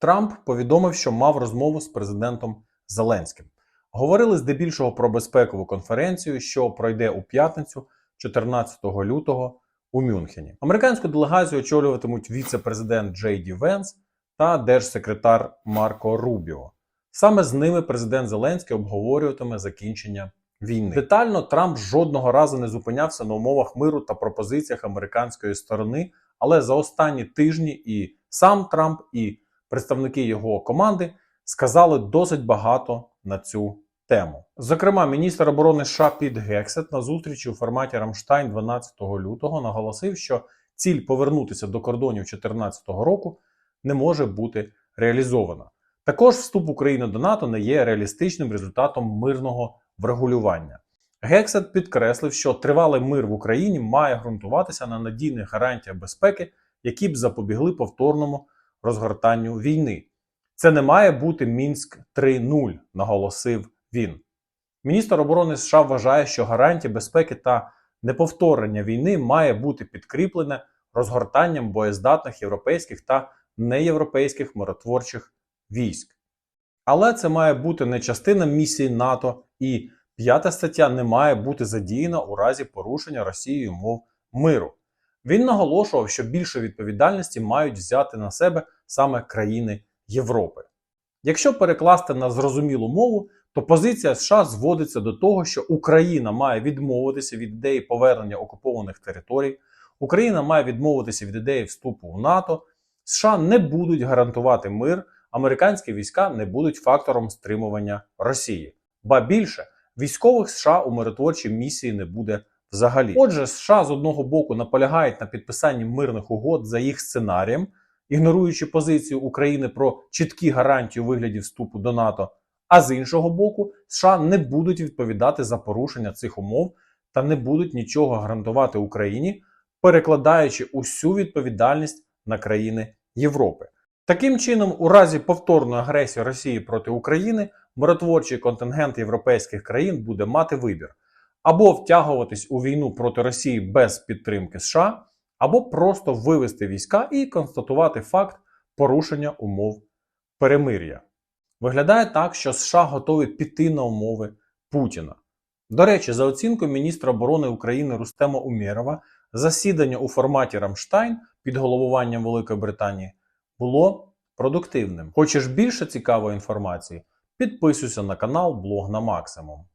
Трамп повідомив, що мав розмову з президентом Зеленським. Говорили здебільшого про безпекову конференцію, що пройде у п'ятницю, 14 лютого у Мюнхені. Американську делегацію очолюватимуть віце-президент Джей Ді Венс та держсекретар Марко Рубіо. Саме з ними президент Зеленський обговорюватиме закінчення війни. Детально Трамп жодного разу не зупинявся на умовах миру та пропозиціях американської сторони, але за останні тижні і сам Трамп, і представники його команди сказали досить багато на цю тему. Зокрема, міністр оборони США Піт Гексет на зустрічі у форматі Рамштайн 12 лютого наголосив, що ціль повернутися до кордонів 2014 року не може бути реалізована. Також вступ України до НАТО не є реалістичним результатом мирного врегулювання. Гексет підкреслив, що тривалий мир в Україні має ґрунтуватися на надійних гарантіях безпеки, які б запобігли повторному розгортанню війни. Це не має бути Мінськ 3.0, наголосив він. Міністр оборони США вважає, що гарантія безпеки та неповторення війни має бути підкріплене розгортанням боєздатних європейських та неєвропейських миротворчих військ. Але це має бути не частина місії НАТО, і п'ята стаття не має бути задіяна у разі порушення Росією мов миру. Він наголошував, що більше відповідальності мають взяти на себе саме країни Європи. Якщо перекласти на зрозумілу мову, то позиція США зводиться до того, що Україна має відмовитися від ідеї повернення окупованих територій, Україна має відмовитися від ідеї вступу в НАТО, США не будуть гарантувати мир, американські війська не будуть фактором стримування Росії. Ба більше, військових США у миротворчій місії не буде взагалі. Отже, США з одного боку наполягають на підписанні мирних угод за їх сценарієм, ігноруючи позицію України про чіткі гарантії у вигляді вступу до НАТО. А з іншого боку, США не будуть відповідати за порушення цих умов та не будуть нічого гарантувати Україні, перекладаючи усю відповідальність на країни Європи. Таким чином, у разі повторної агресії Росії проти України, миротворчий контингент європейських країн буде мати вибір або втягуватись у війну проти Росії без підтримки США, або просто вивести війська і констатувати факт порушення умов перемир'я. Виглядає так, що США готові піти на умови Путіна. До речі, за оцінкою міністра оборони України Рустема Умєрова, засідання у форматі Рамштайн під головуванням Великої Британії було продуктивним. Хочеш більше цікавої інформації? Підписуйся на канал Блог на максимум.